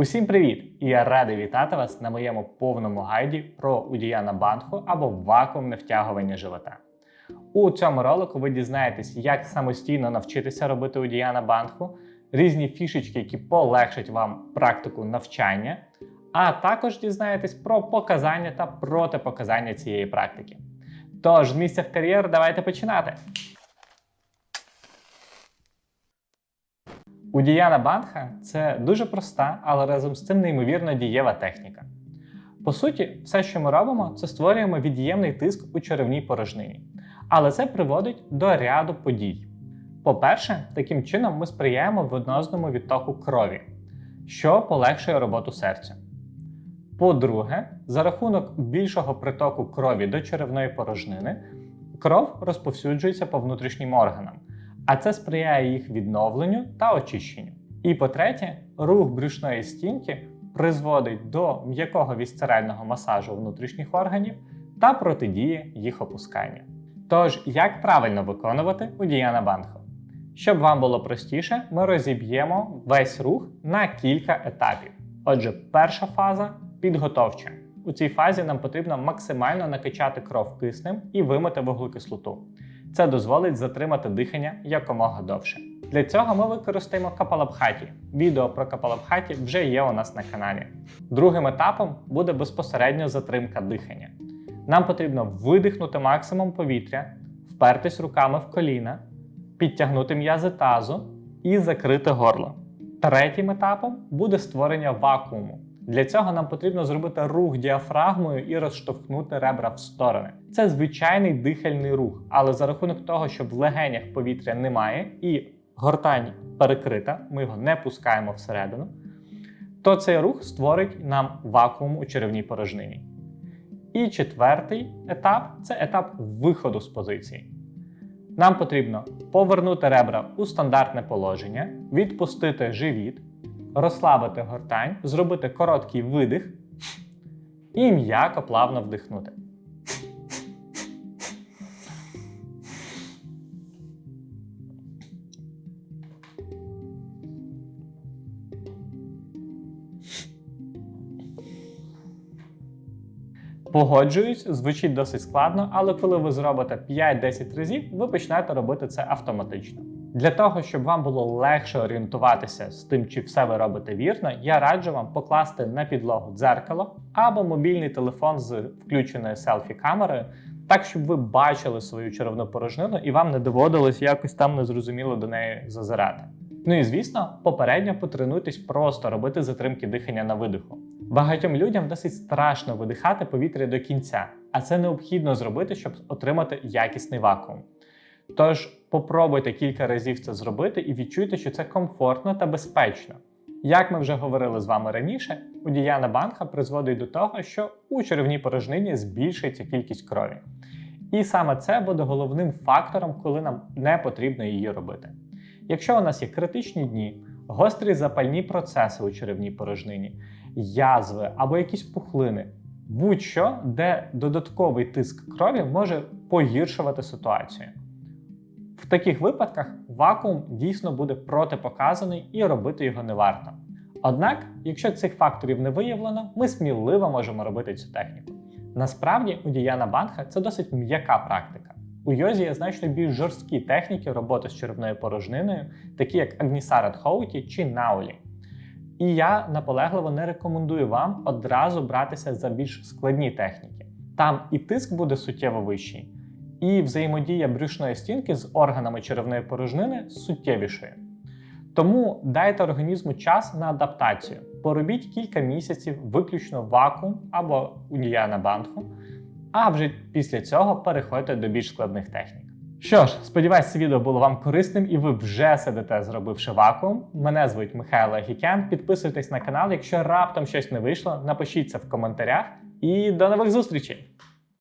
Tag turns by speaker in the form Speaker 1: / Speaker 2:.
Speaker 1: Усім привіт! І я радий вітати вас на моєму повному гайді про удіяна бандху або вакуумне втягування живота. У цьому ролику ви дізнаєтесь, як самостійно навчитися робити удіяна бандху, різні фішечки, які полегшать вам практику навчання, а також дізнаєтесь про показання та протипоказання цієї практики. Тож, з місця в кар'єр, давайте починати. Удіяна бандха це дуже проста, але разом з цим неймовірно дієва техніка. По суті, все, що ми робимо, це створюємо від'ємний тиск у черевній порожнині. Але це приводить до ряду подій. По-перше, таким чином ми сприяємо венозному відтоку крові, що полегшує роботу серця. По-друге, за рахунок більшого притоку крові до черевної порожнини, кров розповсюджується по внутрішнім органам, а це сприяє їх відновленню та очищенню. І по-третє, рух брюшної стінки призводить до м'якого вісцерального масажу внутрішніх органів та протидіє їх опусканню. Тож, як правильно виконувати удіяна бандху? Щоб вам було простіше, ми розіб'ємо весь рух на кілька етапів. Отже, перша фаза підготовча. У цій фазі нам потрібно максимально накачати кров киснем і вимити вуглекислоту. Це дозволить затримати дихання якомога довше. Для цього ми використаємо капалабхаті. Відео про капалабхаті вже є у нас на каналі. Другим етапом буде безпосередньо затримка дихання. Нам потрібно видихнути максимум повітря, впертись руками в коліна, підтягнути м'язи тазу і закрити горло. Третім етапом буде створення вакууму. Для цього нам потрібно зробити рух діафрагмою і розштовхнути ребра в сторони. Це звичайний дихальний рух, але за рахунок того, що в легенях повітря немає і гортань перекрита, ми його не пускаємо всередину, то цей рух створить нам вакуум у черевній порожнині. І четвертий етап це етап виходу з позиції. Нам потрібно повернути ребра у стандартне положення, відпустити живіт, розслабити гортань, зробити короткий видих і м'яко плавно вдихнути. Погоджуюсь, звучить досить складно, але коли ви зробите 5-10 разів, ви почнете робити це автоматично. Для того, щоб вам було легше орієнтуватися з тим, чи все ви робите вірно, я раджу вам покласти на підлогу дзеркало або мобільний телефон з включеною селфі-камерою, так щоб ви бачили свою черевну порожнину і вам не доводилось якось там незрозуміло до неї зазирати. Ну і звісно, попередньо потренуйтесь просто робити затримки дихання на видиху. Багатьом людям досить страшно видихати повітря до кінця, а це необхідно зробити, щоб отримати якісний вакуум. Тож попробуйте кілька разів це зробити і відчуйте, що це комфортно та безпечно. Як ми вже говорили з вами раніше, удіяна банха призводить до того, що у черевній порожнині збільшується кількість крові. І саме це буде головним фактором, коли нам не потрібно її робити. Якщо у нас є критичні дні, гострі запальні процеси у черевній порожнині, язви або якісь пухлини, будь-що, де додатковий тиск крові може погіршувати ситуацію. В таких випадках вакуум дійсно буде протипоказаний і робити його не варто. Однак, якщо цих факторів не виявлено, ми сміливо можемо робити цю техніку. Насправді, удіяна банха це досить м'яка практика. У йозі є значно більш жорсткі техніки роботи з черевною порожниною, такі як Агнісарат Хоуті чи Наулі. І я наполегливо не рекомендую вам одразу братися за більш складні техніки. Там і тиск буде суттєво вищий, і взаємодія брюшної стінки з органами черевної порожнини суттєвішою. Тому дайте організму час на адаптацію. Поробіть кілька місяців виключно вакуум або удіяна бандху, а вже після цього переходьте до більш складних технік. Що ж, сподіваюсь, це відео було вам корисним і ви вже сидите, зробивши вакуум. Мене звуть Михайло Гікян. Підписуйтесь на канал. Якщо раптом щось не вийшло, напишіть це в коментарях. І до нових зустрічей!